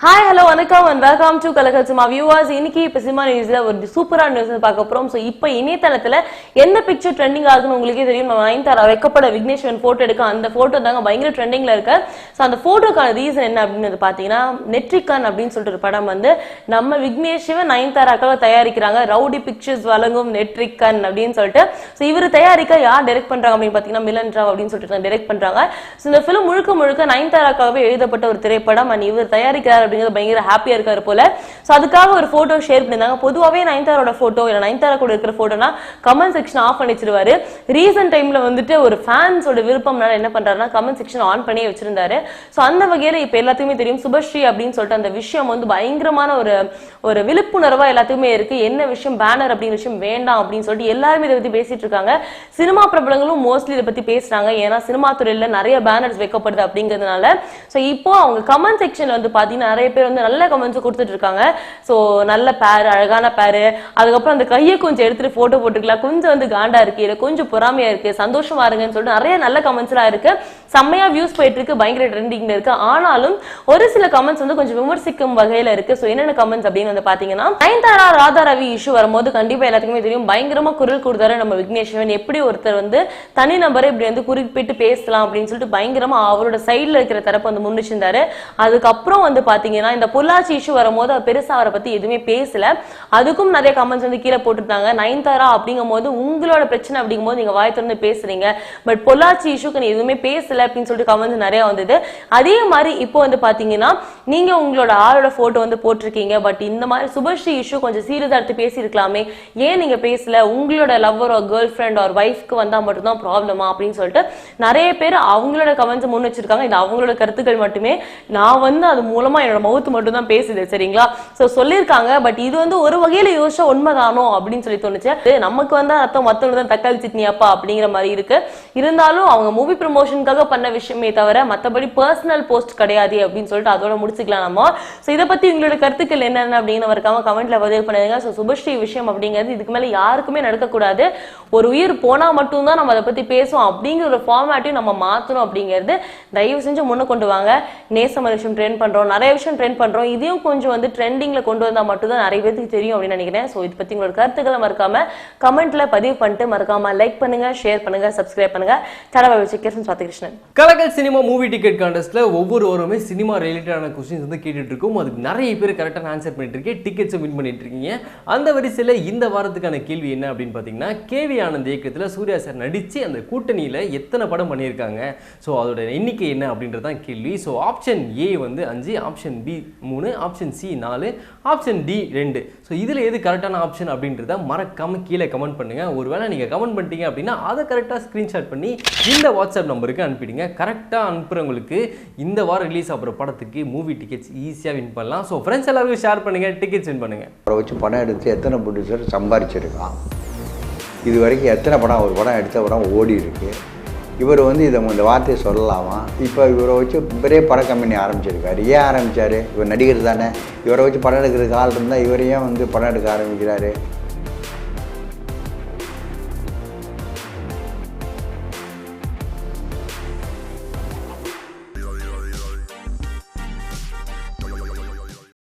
hi hello வணக்கம் and welcome to கலக்கல் சும்மா வியூவர்ஸ் இன்னைக்கு இப்போ சினிமா நியூஸில் ஒரு சூப்பரான நியூஸ் பார்க்க போகிறோம் ஸோ இப்போ இணையதளத்தில் எந்த பிக்சர் ட்ரெண்டிங் ஆகுதுன்னு உங்களுக்கே தெரியும். நம்ம நயன்தாரா வைக்கப்பட விக்னேஸ்வரன் ஃபோட்டோ எடுக்க அந்த ஃபோட்டோ தாங்க பயங்கர ட்ரெண்டிங்கில் இருக்கு. ஸோ அந்த ஃபோட்டோக்கான ரீசன் என்ன அப்படின்னு பார்த்தீங்கன்னா நெட்ரிகான் அப்படின்னு சொல்லிட்டு ஒரு படம் வந்து நம்ம விக்னேஷ்வன் நயன்தாராக்காக தயாரிக்கிறாங்க. ரவுடி பிக்சர்ஸ் வழங்கும் நெட்ரிகன் அப்படின்னு சொல்லிட்டு. ஸோ இவர் தயாரிக்க யார் டெரெக்ட் பண்ணுறாங்க அப்படின்னு பார்த்தீங்கன்னா மிலன் ராவ் அப்படின்னு சொல்லிட்டு டெரெக்ட் பண்ணுறாங்க ஸோ இந்த ஃபிலிம் முழுக்க முழுக்க நயன்தாராக்காகவே எழுதப்பட்ட ஒரு திரைப்படம் அண்ட் இவர் தயாரிக்கிறார் அப்படிங்கிறது பயங்கர ஹாப்பியா இருக்காரு போல. ஸோ அதுக்காக ஒரு போட்டோ ஷேர் பண்ணியிருந்தாங்க. பொதுவாகவே நயன்தாரோட போட்டோ இல்லை நயன்தாரா கூட இருக்கிற போட்டோனா கமெண்ட் செக்ஷன் ஆஃப் பண்ணி வச்சிருவாரு ரீசன்ட் டைம்ல வந்துட்டு ஒரு ஃபேன்ஸோட விருப்பம்னால என்ன பண்றாருன்னா கமெண்ட் செக்ஷன் ஆன் பண்ணி வச்சிருந்தாரு. ஸோ அந்த வகையில இப்போ எல்லாத்துக்குமே தெரியும். சுபஸ்ரீ அப்படின்னு சொல்லிட்டு அந்த விஷயம் வந்து பயங்கரமான ஒரு ஒரு விழிப்புணர்வா எல்லாத்துக்குமே இருக்கு. என்ன விஷயம் பேனர் அப்படின்னு விஷயம் வேண்டாம் அப்படின்னு சொல்லிட்டு எல்லாருமே இதை பத்தி பேசிட்டு இருக்காங்க. சினிமா பிரபலங்களும் மோஸ்ட்லி இதை பத்தி பேசுறாங்க. ஏன்னா சினிமா துறையில நிறைய பேனர்ஸ் வைக்கப்படுது அப்படிங்கிறதுனால. ஸோ இப்போ அவங்க கமெண்ட் செக்ஷன்ல வந்து பாத்தீங்கன்னா நிறைய பேர் வந்து நல்ல கமெண்ட்ஸ் கொடுத்துட்டு இருக்காங்க. ஸோ நல்ல பேர் அழகான பேரு. அதுக்கப்புறம் அந்த கையை கொஞ்சம் எடுத்துட்டு போட்டோ போட்டுக்கலாம். கொஞ்சம் வந்து காண்டா இருக்கு. இல்லை கொஞ்சம் பொறாமையா இருக்கு. சந்தோஷமா இருங்கன்னு சொல்லிட்டு நிறைய நல்ல கமெண்ட்ஸ்லாம் இருக்கு. செம்மையா வியூஸ் போயிட்டு இருக்கு. பயங்கர ட்ரெண்டிங்ல இருக்கு. ஆனாலும் ஒரு சில கமெண்ட்ஸ் வந்து கொஞ்சம் விமர்சிக்கும் வகையில இருக்கு. ஸோ என்னென்ன கமெண்ட்ஸ் அப்படின்னு வந்து பாத்தீங்கன்னா நயன்தாரா ராதா ரவி இஷ்யூ வரும்போது கண்டிப்பா எல்லாத்துக்குமே தெரியும். பயங்கரமா குரல் கொடுத்தாரு நம்ம விக்னேஸ்வரன். எப்படி ஒருத்தர் வந்து தனி நபரை இப்படி வந்து குறிப்பிட்டு பேசலாம் அப்படின்னு சொல்லிட்டு பயங்கரமா அவரோட சைடுல இருக்கிற தரப்பு வந்து முன்னிச்சிருந்தாரு அதுக்கப்புறம் வந்து பாத்தீங்கன்னா இந்த பொள்ளாச்சி இஷ்யூ வரும்போது அவர் பெருசா அவரை பத்தி எதுவுமே பேசல. அதுக்கும் நிறைய கமெண்ட்ஸ் வந்து கீழே போட்டிருந்தாங்க. நயன்தாரா அப்படிங்கும் போது உங்களோட பிரச்சனை அப்படிங்கும் போது நீங்க வாய் திறந்து பேசுறீங்க. பட் பொள்ளாச்சி இஷ்யூக்கு நீ எதுவுமே பேசல அப்படின்னு சொல்லிட்டு கமெண்ட்ஸ் நிறைய வந்தது. அதே மாதிரி இப்போ வந்து பாத்தீங்கன்னா நீங்க உங்களோட ஆளோட போட்டோ வந்து போட்டிருக்கீங்க. பட் இந்த மாதிரி சுபஸ்ரீ இஷ்யூ கொஞ்சம் சீரியஸா எடுத்து பேசியிருக்கலாமே. ஏன் நீங்க பேசல? உங்களோட லவ்வர் ஒரு கேர்ள் ஃப்ரெண்ட் ஒரு ஒய்ஃப்க்கு வந்தா மட்டும்தான் ப்ராப்ளமா அப்படின்னு சொல்லிட்டு நிறைய பேர் அவங்களோட கமெண்ட்ஸ் முன் வச்சிருக்காங்க. இது அவங்களோட கருத்துக்கள் மட்டுமே. நான் வந்து அது மூலமா என்னோட மவுத்து மட்டும் தான் பேசுது சரிங்களா? சோ சொல்லியிருக்காங்க. பட் இது வந்து ஒரு வகையில யோசிச்சா உண்மைதானோ? அப்படின்னு சொல்லி தோணுச்சு. நமக்கு வந்து அர்த்தம் மத்தவங்க தான் தக்காளி சட்னி அப்பா அப்படிங்கிற மாதிரி இருக்கு. இருந்தாலும் அவங்க மூவி ப்ரமோஷனுக்காக பண்ண விஷயமே தவிர மத்தபடி பர்சனல் போஸ்ட் கிடையாது அப்படின்னு சொல்லிட்டு அதோட முடிச்சு யோசிக்கலாம் நம்ம. ஸோ இதை பத்தி உங்களோட கருத்துக்கள் என்னென்ன அப்படின்னு மறக்காம கமெண்ட்ல பதிவு பண்ணுங்க. ஸோ சுபஸ்ரீ விஷயம் அப்படிங்கிறது இதுக்கு மேலே யாருக்குமே நடக்கக்கூடாது. ஒரு உயிர் போனா மட்டும்தான் நம்ம அதை பத்தி பேசுவோம். அப்படிங்கிற ஒரு ஃபார்மேட்டையும் நம்ம மாற்றணும் அப்படிங்கிறது தயவு செஞ்சு முன்ன கொண்டு வாங்க. நேச விஷயம் ட்ரெண்ட் பண்ணுறோம் நிறைய விஷயம் ட்ரெண்ட் பண்ணுறோம் இதையும் கொஞ்சம் வந்து ட்ரெண்டிங்கில் கொண்டு வந்தால் மட்டும்தான் நிறைய பேருக்கு தெரியும் அப்படின்னு நினைக்கிறேன். ஸோ இது பத்தி உங்களோட கருத்துக்களை மறக்காம கமெண்ட்ல பதிவு பண்ணிட்டு மறக்காம லைக் பண்ணுங்க ஷேர் பண்ணுங்க சப்ஸ்கிரைப் பண்ணுங்க. தடவை வச்சு கிருஷ்ணன் சுவாதிகிருஷ்ணன் கலக்கல் சினிமா மூவி டிக்கெட் கான்டெஸ்ட்ல ஒவ்வொருவருமே சினிமா ரிலேட்டடான கொஸ்டின்ஸ் வந்து கேட்டுட்ருக்கோம். அதுக்கு நிறைய பேர் கரெக்டான ஆன்சர் பண்ணிட்டுருக்கேன் டிக்கெட்ஸும் வின் பண்ணிட்டு இருக்கீங்க அந்த வரிசையில் இந்த வாரத்துக்கான கேள்வி என்ன அப்படின்னு பார்த்தீங்கன்னா கேவி ஆனந்த் இயக்கத்தில் சூர்யா சார் நடித்து அந்த கூட்டணியில் எத்தனை படம் பண்ணியிருக்காங்க. ஸோ அதோட எண்ணிக்கை என்ன அப்படின்றது தான் கேள்வி. ஸோ ஆப்ஷன் ஏ வந்து அஞ்சு ஆப்ஷன் பி மூணு ஆப்ஷன் சி நாலு ஆப்ஷன் டி ரெண்டு. ஸோ இதில் எது கரெக்டான ஆப்ஷன் அப்படின்றத மறக்காம கீழே கமெண்ட் பண்ணுங்க. ஒருவேளை நீங்கள் கமெண்ட் பண்ணிட்டீங்க அப்படின்னா அதை கரெக்டாக ஸ்க்ரீன்ஷாட் பண்ணி இந்த வாட்ஸ்அப் நம்பருக்கு அனுப்பிடுங்க. கரெக்டாக அனுப்புகிறவங்களுக்கு இந்த வாரம் ரிலீஸ் ஆகிற படத்துக்கு மூவி டிக்கெட்ஸ் ஈஸியாக வின் பண்ணலாம். ஸோ ஃப்ரெண்ட்ஸ் எல்லாருக்கும் ஷேர் பண்ணுங்கள் டிக்கெட்ஸ் வின் பண்ணுங்கள் அவரை வச்சு படம் எடுத்து எத்தனை ப்ரொடியூசர் சம்பாரிச்சிருக்கான்? இது வரைக்கும் எத்தனை படம் ஒரு படம் எடுத்த படம் ஓடி இருக்கு? இவர் வந்து இதை இந்த வார்த்தையை சொல்லலாமா? இப்போ இவரை வச்சு பெரிய பட கம்பெனி ஆரம்பிச்சிருக்காரு. ஏன் ஆரம்பித்தார் இவர் நடிகர் தானே. இவரை வச்சு படம் எடுக்கிறதுக்கு ஆள் இருந்தால் இவர் ஏன் வந்து படம் எடுக்க ஆரம்பிக்கிறாரு.